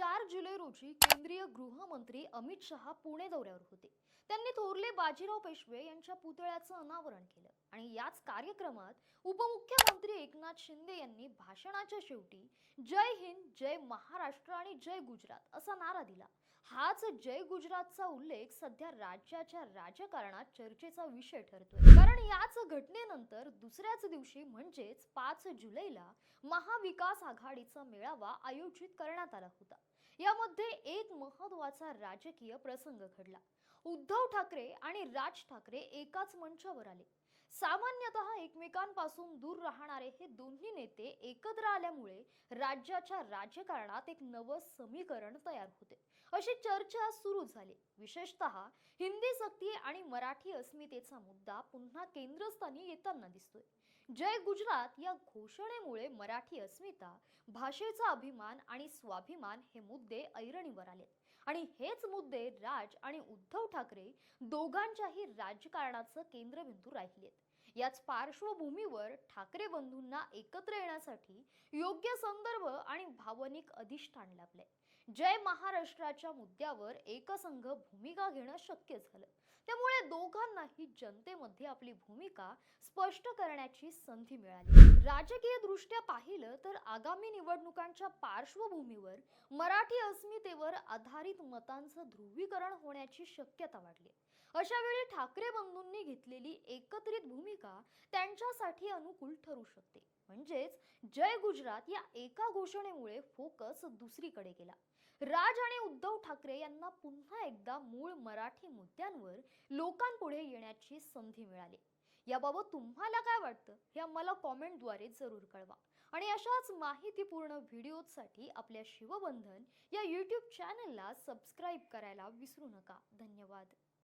चार जुलै रोजी केंद्रीय गृहमंत्री अमित शहा पुणे दौऱ्यावर होते. त्यांनी थोरले बाजीराव पेशवे यांच्या पुतळ्याचं अनावरण केलं आणि याच कार्यक्रमात उपमुख्यमंत्री एकनाथ शिंदे यांनी भाषणाच्या शेवटी जय हिंद जय महाराष्ट्र आणि जय गुजरात असा नारा दिला. हाच जय गुजरातचा उल्लेख सध्या राज्याच्या राजकारणात चर्चेचा विषय ठरतोय. कारण याच घटनेनंतर दुसऱ्याच दिवशी म्हणजेच पाच जुलैला महाविकास आघाडीचा मेळावा आयोजित करण्यात आला होता. यामध्ये एक महत्त्वाचा राजकीय प्रसंग घडला. उद्धव ठाकरे आणि राज ठाकरे एकाच मंचावर आले. सामान्यतः एकमेकांपासून दूर राहणारे हे दोन्ही नेते एकत्र आल्यामुळे राज्याच्या राजकारणात एक नवं समीकरण तयार होते. अशी चर्चा सुरू झाली. विशेषत हिंदी सक्ती आणि मराठी अस्मितेचा मुद्दा पुन्हा केंद्रस्थानी येताना दिसतोय. जय गुजरात या घोषणेमुळे मराठी अस्मिता भाषेचा अभिमान आणि स्वाभिमान हे मुद्दे ऐरणीवर आलेत आणि हेच मुद्दे राज आणि उद्धव ठाकरे दोघांच्याही राजकारणाचं केंद्रबिंदू राहिलेत. याच पार्श्वभूमीवर ठाकरे बंधूंना एकत्र येण्यासाठी योग्य संदर्भ आणि भावनिक अधिष्ठान लाभले जय महाराष्ट्राच्या मुद्द्यावर एकसंघ भूमिका घेणं शक्य झालं. त्यामुळे दोघांनाही जनतेमध्ये आपली भूमिका स्पष्ट करण्याची संधी मिळाली. राजकीय दृष्ट्या पाहिलं तर आगामी निवडणुकांच्या पार्श्वभूमीवर मराठी अस्मितेवर आधारित मतांचं ध्रुवीकरण होण्याची शक्यता वाढली. अशा वेळी ठाकरे बंधूंनी घेतलेली एकत्रित भूमिका त्यांच्यासाठी अनुकूल ठरू शकते. म्हणजेच जय गुजरात या एका घोषणेमुळे फोकस दुसरीकडे गेला. राज आणि उद्धव ठाकरे यांना पुन्हा एकदा मूळ मराठी मुद्द्यांवर लोकांपुढे येण्याची संधी मिळाली. याबाबत तुम्हाला काय वाटतं? हे आम्हाला कॉमेंटद्वारे जरूर कळवा. आणि अशाच माहितीपूर्ण व्हिडिओसाठी आपल्या शिवबंधन या यूट्यूब चॅनलला सबस्क्राईब करायला विसरू नका. धन्यवाद.